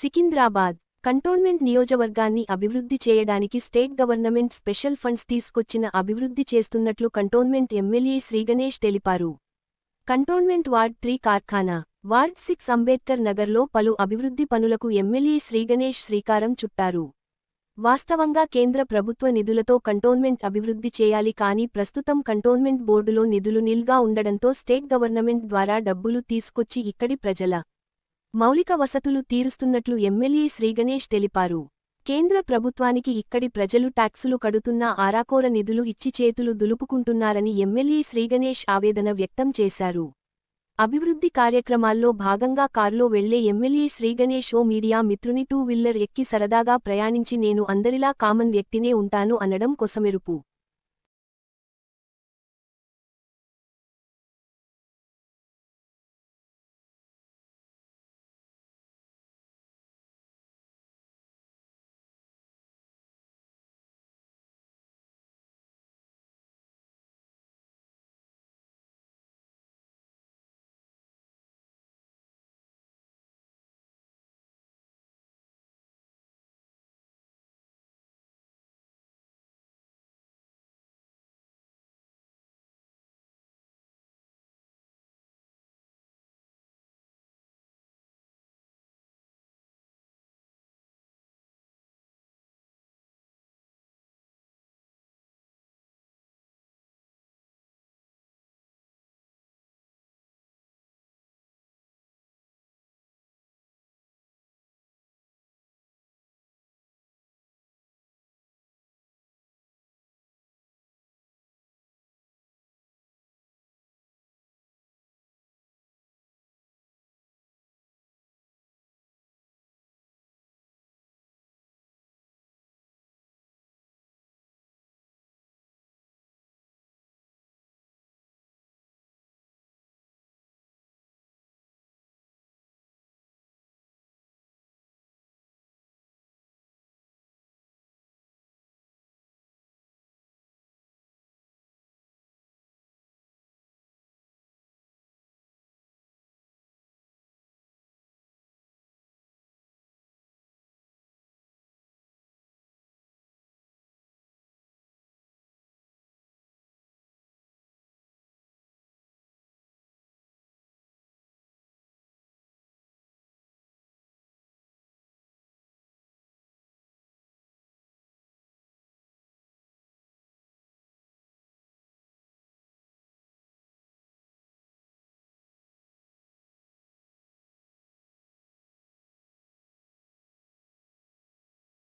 Secunderabad cantonment నియోజకవర్గాన్ని అభివృద్ధి చేయడానికి స్టేట్ గవర్నమెంట్ స్పెషల్ ఫండ్స్ తీసుకొచ్చిన అభివృద్ధి చేస్తున్నట్లు కంటోన్మెంట్ ఎమ్మెల్యే శ్రీగణేష్ తెలిపారు. Cantonment ward three Karkhana ward six Ambedkar నగర్లో పలు అభివృద్ధి పనులకు ఎమ్మెల్యే శ్రీగణేష్ శ్రీకారం చుట్టారు. వాస్తవంగా కేంద్ర ప్రభుత్వ నిధులతో కంటోన్మెంట్ అభివృద్ధి చేయాలి కానీ ప్రస్తుతం కంటోన్మెంట్ బోర్డులో నిధులు నిల్గా ఉండడంతో స్టేట్ గవర్నమెంట్ ద్వారా డబ్బులు తీసుకొచ్చి ఇక్కడి ప్రజల మౌలిక వసతులు తీరుస్తున్నట్లు ఎమ్మెల్యే శ్రీగణేష్ తెలిపారు. కేంద్ర ప్రభుత్వానికి ఇక్కడి ప్రజలు ట్యాక్సులు కడుతున్నా ఆరాకోర నిధులు ఇచ్చి చేతులు దులుపుకుంటున్నారని ఎమ్మెల్యే శ్రీగణేష్ ఆవేదన వ్యక్తం చేశారు. అభివృద్ధి కార్యక్రమాల్లో భాగంగా కారులో వెళ్ళే ఎమ్మెల్యే శ్రీగణేష్ ఓ మీడియా మిత్రుని టూ వీల్లర్ ఎక్కి సరదాగా ప్రయాణించి నేను అందరిలా కామన్ వ్యక్తినే ఉంటాను అనడం కొసమెరుపు.